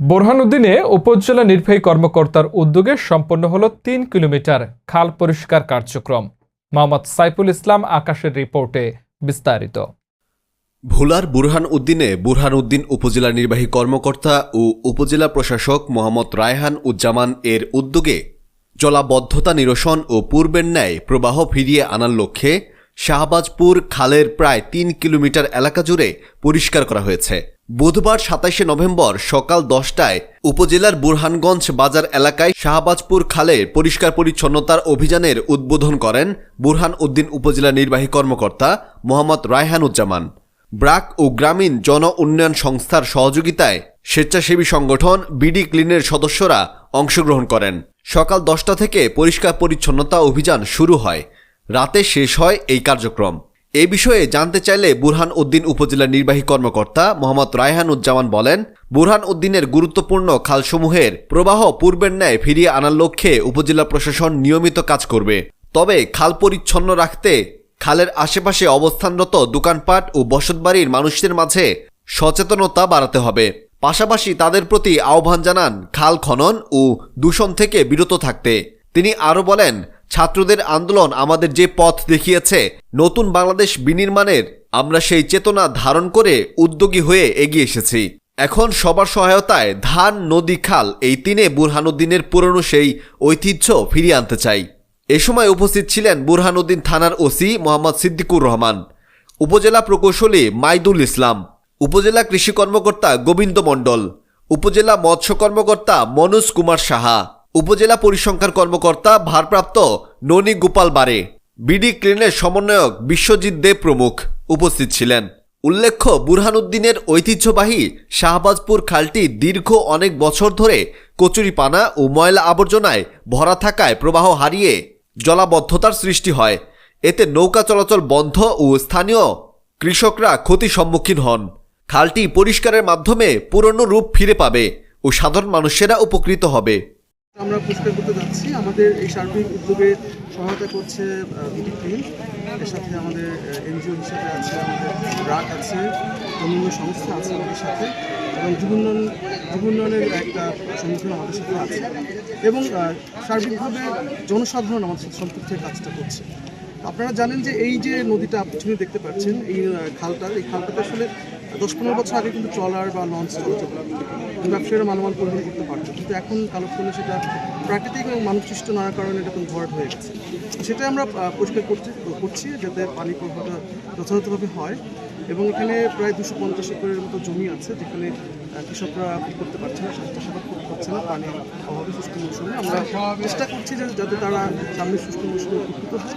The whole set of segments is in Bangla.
বোরহানুদ্দিনে উপজেলা নির্বাহী কর্মকর্তার উদ্যোগে সম্পন্ন হল তিন কিলোমিটার খাল পরিষ্কার কার্যক্রম। মোহাম্মদ সাইফুল ইসলাম আকাশের রিপোর্টে বিস্তারিত। ভোলার বুরহান উদ্দিনে বুরহান উদ্দিন উপজেলা নির্বাহী কর্মকর্তা ও উপজেলা প্রশাসক মোহাম্মদ রায়হান উজ্জামান এর উদ্যোগে জলাবদ্ধতা নিরসন ও পূর্বের ন্যায় প্রবাহ ফিরিয়ে আনার লক্ষ্যে শাহবাজপুর খালের প্রায় তিন কিলোমিটার এলাকা জুড়ে পরিষ্কার করা হয়েছে। বুধবার সাতাইশে নভেম্বর সকাল দশটায় উপজেলার বুরহানগঞ্জ বাজার এলাকায় শাহবাজপুর খালে পরিষ্কার পরিচ্ছন্নতার অভিযানের উদ্বোধন করেন বুরহান উদ্দিন উপজেলা নির্বাহী কর্মকর্তা মোহাম্মদ রায়হানুজ্জামান। ব্রাক ও গ্রামীণ জন উন্নয়ন সংস্থার সহযোগিতায় স্বেচ্ছাসেবী সংগঠন বিডি ক্লিনের সদস্যরা অংশগ্রহণ করেন। সকাল দশটা থেকে পরিষ্কার পরিচ্ছন্নতা অভিযান শুরু হয়। রাতে শেষ হয় এই কার্যক্রম। এ বিষয়ে জানতে চাইলে বুরহান উদ্দিন উপজেলা নির্বাহী কর্মকর্তা মোহাম্মদ রায়হান উজ্জামান বলেন, বুরহান উদ্দিনের গুরুত্বপূর্ণ খালসমূহের প্রবাহ পূর্বের ন্যায় ফিরিয়ে আনার লক্ষ্যে উপজেলা প্রশাসন নিয়মিত কাজ করবে। তবে খাল পরিচ্ছন্ন রাখতে, খালের আশেপাশে অবস্থানরত দোকানপাট ও বসতবাড়ির মানুষদের মাঝে সচেতনতা বাড়াতে হবে। পাশাপাশি তাদের প্রতি আহ্বান জানান খাল খনন ও দূষণ থেকে বিরত থাকতে। তিনি আরও বলেন ছাত্রদের আন্দোলন আমাদের যে পথ দেখিয়েছে, নতুন বাংলাদেশ বিনির্মাণের আমরা সেই চেতনা ধারণ করে উদ্যোগী হয়ে এগিয়ে এসেছি। এখন সবার সহায়তায় ধান, নদী, খাল এই তিনে বুরহানুদ্দিনের পুরনো সেই ঐতিহ্য ফিরিয়ে আনতে চাই। এ সময় উপস্থিত ছিলেন বুরহানুদ্দিন থানার ওসি মোহাম্মদ সিদ্দিকুর রহমান, উপজেলা প্রকৌশলী মাইদুল ইসলাম, উপজেলা কৃষি কর্মকর্তা গোবিন্দ মণ্ডল, উপজেলা মৎস্য কর্মকর্তা মনোজ কুমার সাহা উপজেলা পরিসংখ্যান কর্মকর্তা ভারপ্রাপ্ত ননী গোপাল বারে বিডি ক্লিনের সমন্বয়ক বিশ্বজিৎ দেব প্রমুখ উপস্থিত ছিলেন। উল্লেখ্য, বুরহানুদ্দিনের ঐতিহ্যবাহী শাহবাজপুর খালটি দীর্ঘ অনেক বছর ধরে কচুরিপানা ও ময়লা আবর্জনায় ভরা থাকায় প্রবাহ হারিয়ে জলাবদ্ধতার সৃষ্টি হয়। এতে নৌকা চলাচল বন্ধ ও স্থানীয় কৃষকরা ক্ষতি সম্মুখীন হন। খালটি পরিষ্কারের মাধ্যমে পুরনো রূপ ফিরে পাবে ও সাধারণ মানুষেরা উপকৃত হবে। আমরা পুরস্কার করতে যাচ্ছি। আমাদের এই সার্বিক উদ্যোগে সহায়তা করছে ক্লিন এর সাথে আমাদের এনজিও হিসেবে আছে, আমাদের ব্রাক আছে অন্যান্য সংস্থা আছে আমাদের সাথে। এবং যুব উন্নয়ন যুব উন্নয়নের একটা সংগঠন আমাদের সাথে আছে। এবং সার্বিকভাবে জনসাধারণ আমাদের সাথে কাজটা করছে। আপনারা জানেন যে এই যে নদীটা পিছনে দেখতে পাচ্ছেন, এই খালটা, এই খালটাতে আসলে দশ পনেরো বছর আগে কিন্তু ট্রলার বা লঞ্চ চলাচল। ব্যবসায়ীরা মালামাল পরিবহন করতে পারতো। কিন্তু এখন কালক্রমে সেটা প্রাকৃতিক এবং মানুষ সৃষ্ট নানা কারণে এটা কিন্তু ভরাট হয়ে গেছে। সেটা আমরা পরিষ্কার করছি করছি যাতে পানি প্রবাহটা যথাযথভাবে হয় এবং এখানে প্রায় দুশো পঞ্চাশ একরের মতো জমি আছে যেখানে কৃষকরা করতে পারছে না চাষাবাদ করতে পারছে না, পানির অভাবে শুষ্ক মৌসুমে। আমরা চেষ্টা করছি যাতে তারা সামনে শুষ্ক মৌসুমে উপকৃত হয়।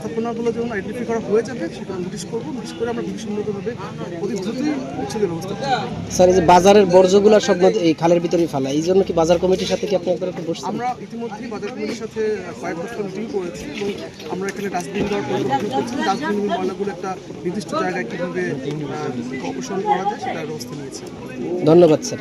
স্থাপনাগুলো যখন আইডেন্টিফাই করা হয়ে যাবে সেটা নোটিশ করব। নোটিশ করে আমরা বিধিসম্মতভাবে অতি দ্রুতই উচ্ছেদের ব্যবস্থা স্যার এই যে বাজারের বর্জ্যগুলো সব এই খালের ভিতরে ফেলা এই জন্য কি বাজার কমিটির সাথে কি আপনি একবার একটু বসছেন? আমরা ইতিমধ্যেই বাজার কমিটির সাথে কয়েক দশটা মিটিং করেছি এবং আমরা এখানে ডাস্টবিন দেওয়ার পরিকল্পনা করছি ডাস্টবিন ময়লাগুলো একটা নির্দিষ্ট জায়গায় কীভাবে অপসারণ করা যায় সেটার ব্যবস্থা নিয়েছি। ধন্যবাদ স্যার।